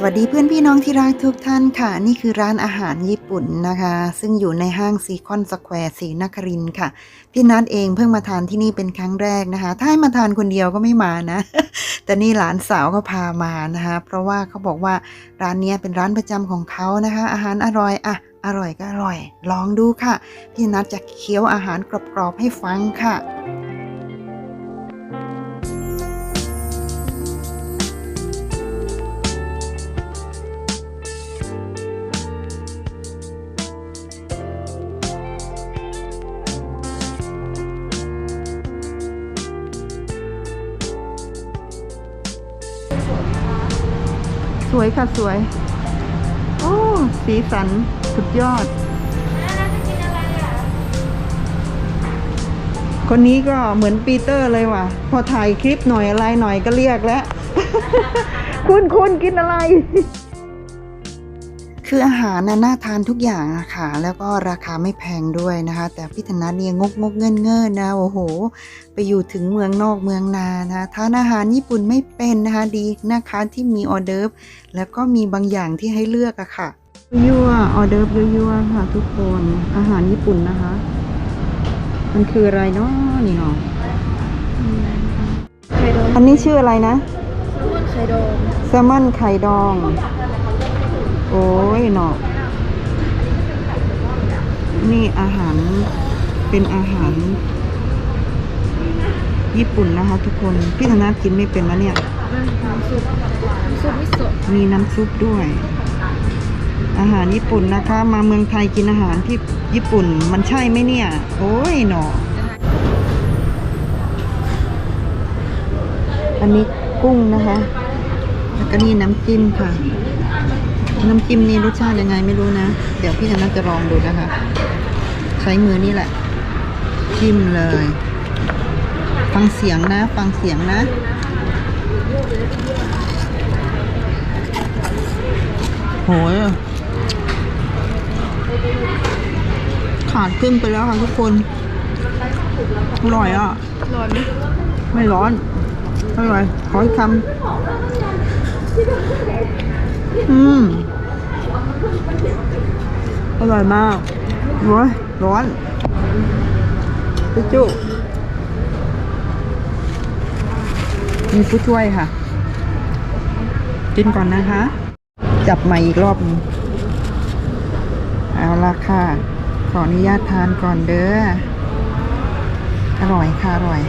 สวัสดีเพื่อนพี่น้องที่รักทุกท่านค่ะ นี่คือร้านอาหารญี่ปุ่นนะคะ ซึ่งอยู่ในห้างซีคอนสแควร์ศรีนครินค่ะ พี่นัทเองเพิ่งมาทานที่นี่เป็นครั้งแรกนะคะ ถ้าให้มาทานคนเดียวก็ไม่มานะ แต่นี่หลานสาวเขาพามานะคะ เพราะว่าเขาบอกว่าร้านนี้เป็นร้านประจำของเขานะคะ อาหารอร่อยอะอร่อยก็อร่อย ลองดูค่ะ พี่นัทจะเคี้ยวอาหารกรอบๆให้ฟังค่ะ สวยค่ะสวย โอ้ สีสัน สุดยอด คนนี้ก็เหมือนปีเตอร์เลยว่ะ พอถ่ายคลิปหน่อยอะไรหน่อยก็เรียกแล้ว คุณคุณกินอะไร คืออาหารน่ะน่าทานทุกอย่างอะค่ะ แล้วก็ราคาไม่แพงด้วยนะคะ แต่พี่ธนัทเนี่ยงกงกเงินเงินนะโอ้โห ไปอยู่ถึงเมืองนอกเมืองนานะทานอาหารญี่ปุ่นไม่เป็นนะคะดีนะคะที่มีออเดิร์ฟแล้วก็มีบางอย่างที่ให้เลือกอะค่ะยั่วออเดิร์ฟยั่วๆค่ะ ทุกคนอาหารญี่ปุ่นนะคะ มันคืออะไรเนาะนี่เนาะไข่ดองอันนี้ชื่ออะไรนะไข่ดองแซลมอนไข่ดองโอ้ย เนาะนี่อาหารเป็นอาหาร ญี่ปุ่นนะคะ ทุกคน พี่ธนากินไม่เป็นนะเนี่ย น้ำซุปซุปมิโซะมีน้ำซุปด้วย อาหารญี่ปุ่นนะคะ มาเมืองไทยกินอาหารที่ญี่ปุ่นมันใช่ไหมเนี่ย โอ้ยหนออันนี้กุ้งนะคะ แล้วก็นี่น้ำจิ้มค่ะ น้ำจิ้มนี่รสชาติยังไงไม่รู้นะ เดี๋ยวพี่จะน่าจะลองดูนะคะ ใช้มือนี่แหละ จิ้มเลย ฟังเสียงนะ ฟังเสียงนะโหยขาดครึ่งไปแล้วค่ะทุกคน อร่อยอะ ร้อนไหมไม่ร้อน อร่อย ขออีกคำ อืม อ ร่อยมากร้อนร้อนจุ๊จุมีผู้ช่วยค่ะ กินก่อนนะคะ จับใหม่อีกรอบนึงเอาละค่ะ ขออนุญาตทานก่อนเด้อ อร่อยค่ะ อร่อย